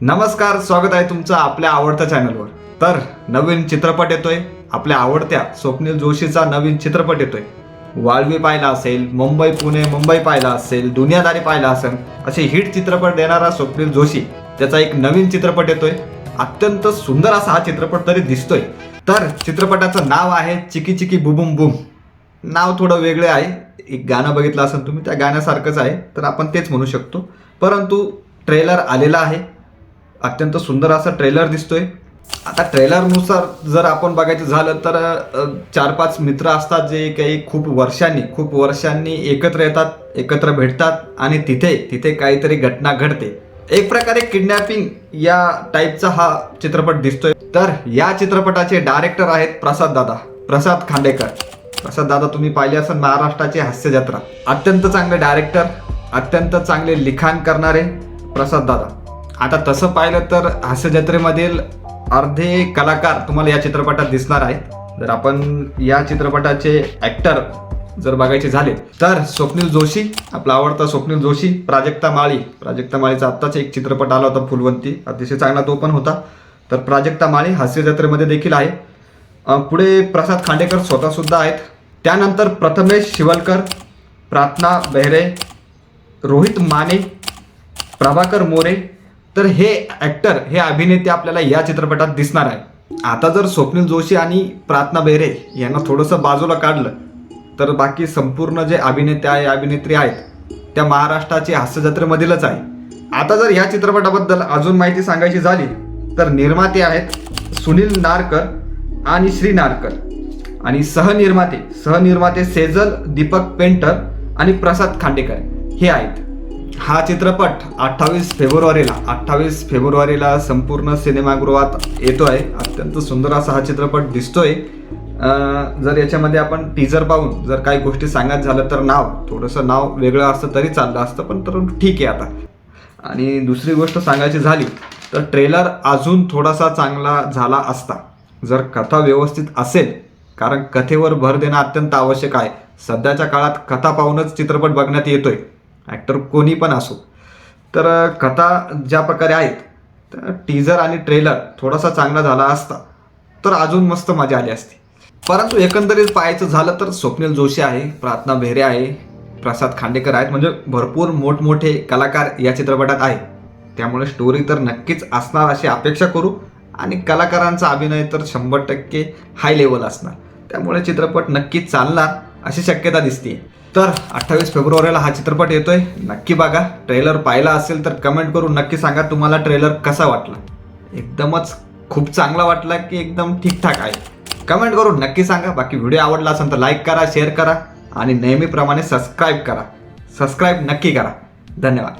नमस्कार स्वागत आहे तुमचं आपल्या आवडत्या चॅनलवर. तर नवीन चित्रपट येतोय. आपल्या आवडत्या स्वप्नील जोशीचा नवीन चित्रपट येतोय. वाळवी पाहिला असेल मुंबई पुणे मुंबई पाहिला असेल दुनियादारी पाहिला असेल असे हिट चित्रपट देणारा स्वप्नील जोशी त्याचा एक नवीन चित्रपट येतोय. अत्यंत सुंदर असा हा चित्रपट तरी दिसतोय. तर चित्रपटाचं नाव आहे चिकी चिकी बुबुम बुम. नाव थोडं वेगळे आहे. एक गाणं बघितलं असेल तुम्ही त्या गाण्यासारखंच आहे. तर आपण तेच म्हणू शकतो. परंतु ट्रेलर आलेला आहे. अत्यंत सुंदर असा ट्रेलर दिसतोय. आता ट्रेलरनुसार जर आपण बघायचं झालं तर चार पाच मित्र असतात जे काही खूप वर्षांनी खूप वर्षांनी एकत्र येतात एकत्र भेटतात आणि तिथे तिथे काहीतरी घटना घडते. एक प्रकारे किडनॅपिंग या टाईपचा हा चित्रपट दिसतोय. तर या चित्रपटाचे डायरेक्टर आहेत प्रसाद दादा प्रसाद खांडेकर. प्रसाद दादा तुम्ही पाहिले असाल महाराष्ट्राची हास्य जत्रा अत्यंत चांगले डायरेक्टर अत्यंत चांगले लिखाण करणारे प्रसाद दादा. आता तसं पाहिलं तर हास्य जत्रेमधील अर्धे कलाकार तुम्हाला या चित्रपटात दिसणार आहेत. जर आपण या चित्रपटाचे ॲक्टर जर बघायचे झाले तर स्वप्नील जोशी आपला आवडता स्वप्नील जोशी प्राजक्ता माळी. प्राजक्ता माळीचा आत्ताच एक चित्रपट आला होता फुलवंती. अतिशय चांगला तो पण होता. तर प्राजक्ता माळी हास्य जत्रेमध्ये देखील आहे. पुढे प्रसाद खांडेकर स्वतःसुद्धा आहेत. त्यानंतर प्रथमेश शिवलकर प्रार्थना बेहरे रोहित माने प्रभाकर मोरे तर हे ॲक्टर हे अभिनेते आपल्याला या चित्रपटात दिसणार आहे. आता जर स्वप्नील जोशी आणि प्रार्थना बेहरे यांना थोडंसं बाजूला काढलं तर बाकी संपूर्ण जे अभिनेते आहे अभिनेत्री आहेत त्या महाराष्ट्राची हास्य जत्रेमधीलच आहे. आता जर या चित्रपटाबद्दल अजून माहिती सांगायची झाली तर निर्माते आहेत सुनील नारकर आणि श्री नारकर. आणि सहनिर्माते सहनिर्माते सेजल दीपक पेंटर आणि प्रसाद खांडेकर. हे आहेत. हा चित्रपट अठ्ठावीस फेब्रुवारीला अठ्ठावीस फेब्रुवारीला संपूर्ण सिनेमागृहात येतो आहे अत्यंत सुंदर असा हा चित्रपट दिसतोय. जर याच्यामध्ये आपण टीजर पाहून जर काही गोष्टी सांगायचं झालं तर नाव थोडंसं नाव वेगळं असतं तरी चाललं असतं पण तर ठीक आहे आता. आणि दुसरी गोष्ट सांगायची झाली तर ट्रेलर अजून थोडासा चांगला झाला असता. जर कथा व्यवस्थित असेल कारण कथेवर भर देणं अत्यंत आवश्यक आहे. सध्याच्या काळात कथा पाहूनच चित्रपट बघण्यात येतोय. ॲक्टर कोणी पण असो. तर कथा ज्या प्रकारे आहेत तर टीजर आणि ट्रेलर थोडासा चांगला झाला असता तर अजून मस्त मजा आली असती. परंतु एकंदरीत पाहायचं झालं तर स्वप्नील जोशी आहे प्रार्थना भेरे आहे प्रसाद खांडेकर आहेत म्हणजे भरपूर मोठमोठे कलाकार या चित्रपटात आहेत. त्यामुळे स्टोरी तर नक्कीच असणार अशी अपेक्षा करू आणि कलाकारांचा अभिनय तर शंभर टक्के हाय लेवल असणार. त्यामुळे चित्रपट नक्कीच चालणार अशी शक्यता दिसते तर अठ्ठावीस फेब्रुवारीला हा चित्रपट येतोय. नक्की बघा. ट्रेलर पाहिला असेल तर कमेंट करून नक्की सांगा तुम्हाला ट्रेलर कसा वाटला. एकदमच खूप चांगला वाटला की एकदम ठीकठाक आहे. कमेंट करून नक्की सांगा. बाकी व्हिडिओ आवडला असेल तर लाईक करा शेअर करा आणि नेहमीप्रमाणे सबस्क्राईब करा. सबस्क्राईब नक्की करा. धन्यवाद.